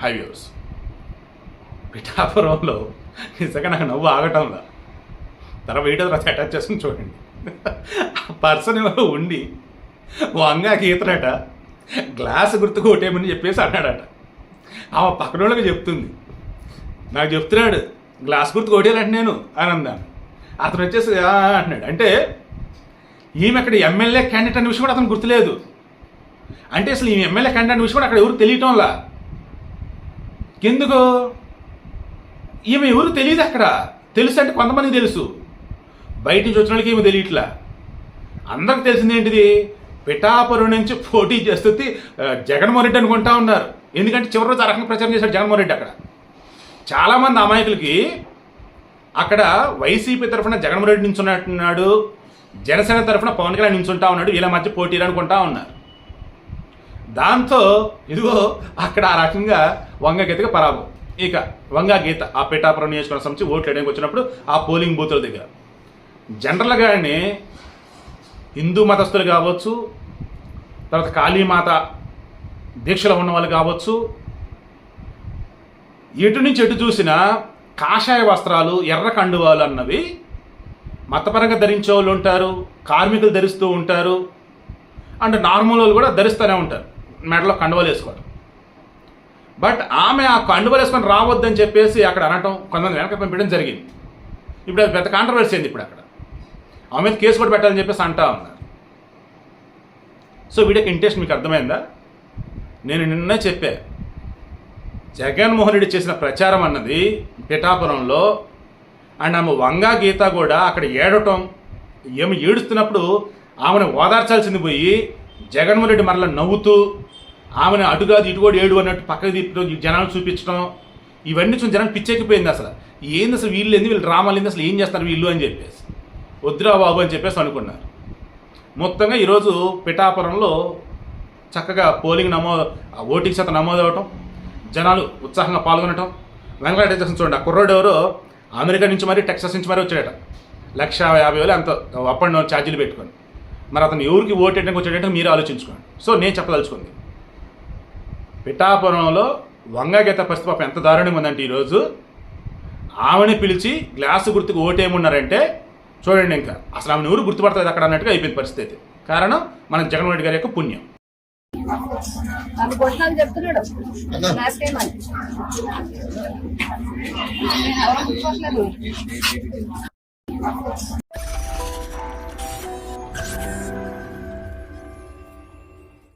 Highways. పిఠాపురంలో నిజంగా నాకు నవ్వు ఆగటంలా. తర్వాత వీడియో తర్వాత అటాచ్ చేసుకుని చూడండి. ఆ పర్సన్ ఎవరో ఉండి వంగా ఈతనట గ్లాస్ గుర్తు కొట్టేయమని చెప్పేసి అన్నాడట. ఆమె పక్కన వాళ్ళకి చెప్తుంది నాకు చెప్తున్నాడు గ్లాస్ గుర్తు కొట్టేయాలంటే నేను అని అందాను అతను వచ్చేసి అంటున్నాడు అంటే ఈమె అక్కడ ఎమ్మెల్యే క్యాండిడేట్ అనే విషయం కూడా అతను గుర్తులేదు. అంటే అసలు ఈ ఎమ్మెల్యే క్యాండిడేట్ అనే విషయం కూడా అక్కడ ఎవరు తెలియటంలా? ఎందుకు? ఈమె ఎవరు తెలియదు అక్కడ. తెలుసు అంటే కొంతమంది తెలుసు. బయట నుంచి వచ్చిన వాళ్ళకి ఏమి తెలియట్లా. అందరికి తెలిసింది ఏంటిది? పిఠాపురం నుంచి పోటీ చేస్తుంది జగన్మోహన్ రెడ్డి అనుకుంటా ఉన్నారు. ఎందుకంటే చివరి రోజు ఆ రకంగా ప్రచారం చేశాడు జగన్మోహన్ రెడ్డి అక్కడ. చాలామంది అమాయకులకి అక్కడ వైసీపీ తరఫున జగన్మోహన్ రెడ్డి నించున్నట్టున్నాడు జనసేన తరఫున పవన్ కళ్యాణ్ నించుంటా ఉన్నాడు వీళ్ళ మధ్య పోటీలు అనుకుంటా ఉన్నారు. దాంతో ఇదిగో అక్కడ ఆ రకంగా వంగ గీతగా పరాభవం. ఇక వంగ గీత ఆ పిఠాపురం నియోజకవర్గం సంబంధించి ఓట్లు వేయడానికి వచ్చినప్పుడు ఆ పోలింగ్ బూతుల దగ్గర. జనరల్గానే హిందూ మతస్థులు కావచ్చు తర్వాత కాళీమాత దీక్షలో ఉన్న వాళ్ళు కావచ్చు ఎటు నుంచి ఎటు చూసినా కాషాయ వస్త్రాలు ఎర్ర కండువాలు అన్నవి మతపరంగా ధరించే వాళ్ళు ఉంటారు కార్మికులు ధరిస్తూ ఉంటారు అండ్ నార్మల్ వాళ్ళు కూడా ధరిస్తూనే ఉంటారు. మెడలో కండువలు వేసుకోవడం బట్ ఆమె ఆ కండువలు వేసుకొని రావద్దని చెప్పేసి అక్కడ అనటం కొంతమంది వెనక పంపించడం జరిగింది. ఇప్పుడు అది పెద్ద కాంట్రవర్సీ అయింది ఇప్పుడు అక్కడ. ఆమె మీద కేసు కూడా పెట్టాలని చెప్పేసి అంటా ఉన్నారు. సో వీడియోకి ఇంట్రెస్ట్ మీకు అర్థమైందా? నేను నిన్నే చెప్పా. జగన్మోహన్ రెడ్డి చేసిన ప్రచారం అన్నది పిఠాపురంలో అండ్ ఆమె వంగా గీత కూడా అక్కడ ఏడటం ఏమి ఏడుస్తున్నప్పుడు ఆమెను ఓదార్చాల్సింది పోయి జగన్మోహన్ రెడ్డి మరలా నవ్వుతూ ఆమెను అటుగాదు ఇటు కూడా ఏడు అన్నట్టు పక్కకి తిప్పడం జనాలు చూపించడం ఇవన్నీ చూసి జనం పిచ్చెక్కిపోయింది అసలు. ఏంది అసలు వీళ్ళు ఏంది వీళ్ళు డ్రామాలు ఏంది అసలు ఏం చేస్తారు వీళ్ళు అని చెప్పేసి. వద్దురా బాబు అని చెప్పేసి అనుకున్నారు. మొత్తంగా ఈరోజు పిఠాపురంలో చక్కగా పోలింగ్ నమోదు ఓటింగ్ శాతం నమోదు అవ్వటం జనాలు ఉత్సాహంగా పాల్గొనటం వెంకటేశ్వర చూడండి ఆ కుర్రోడు ఎవరో అమెరికా నుంచి మరి టెక్సాస్ నుంచి మరీ వచ్చాడట. లక్ష యాభై వేలు అంత అప్ అండ్ డౌన్ ఛార్జీలు పెట్టుకొని. మరి అతను ఎవరికి ఓటు వేయడానికి వచ్చాడంటే మీరు ఆలోచించుకోండి. సో నేను చెప్పదలుచుకుంది. పిఠాపురంలో వంగగీత పరిస్థితి పాపం ఎంత దారుణంగా ఉందంటే ఈరోజు ఆమెని పిలిచి గ్లాసు గుర్తుకు ఓటేయమన్నారంటే చూడండి ఇంకా అసలు ఆమెను ఎవరు గుర్తుపడతాది అక్కడ అన్నట్టుగా అయిపోయింది పరిస్థితి. కారణం మన జగన్మోహన్ రెడ్డి గారి యొక్క పుణ్యం. చెప్తున్నాడు.